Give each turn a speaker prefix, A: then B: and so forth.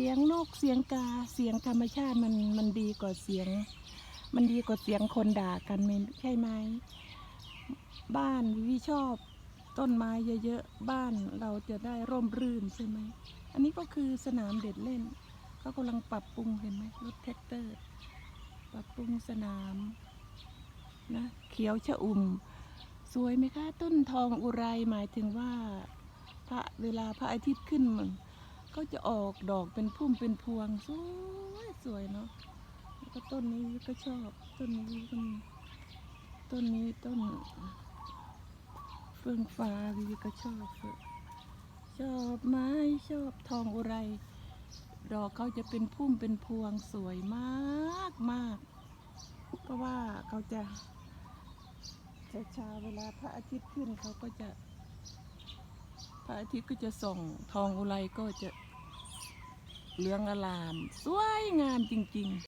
A: สียงนกเสียงกาเสียงธรรมชาติมันมันดีกว่าเสียง มันดีกว่าเสียงคนด่ากันใช่ไหมบ้านวิชอบต้นไม้เยอะๆบ้านเราจะได้ร่มรื่นใช่ไหมอันนี้ก็คือสนามเด็ดเล่นเขากำลังปรับปรุงเห็นไหมรถแท็กเตอร์ ปรับปรุงสนามนะเขียวชะอุ่ม สวยไหมคะ ต้นทองอุไรหมายถึงว่าพระเวลาพระอาทิตย์ขึ้นมัน ก็จะออกดอกเป็นพุ่มเป็นพวงสวยสวยเนาะแล้วก็ต้นนี้ก็ชอบ ต้นนี้ก็มีต้นนี้ต้น เฟื่องฟ้าวิก็ชอบชอบไม้ชอบทองอุไรดอกเขาจะเป็นพุ่มเป็นพวงสวยมากมากเพราะว่าเขาจะเช้าเวลาพระอาทิตย์ขึ้นเขาก็จะ พระอาทิตย์ก็จะส่องทองอุไรก็จะเหลืองอลาม สวยงามจริง ๆ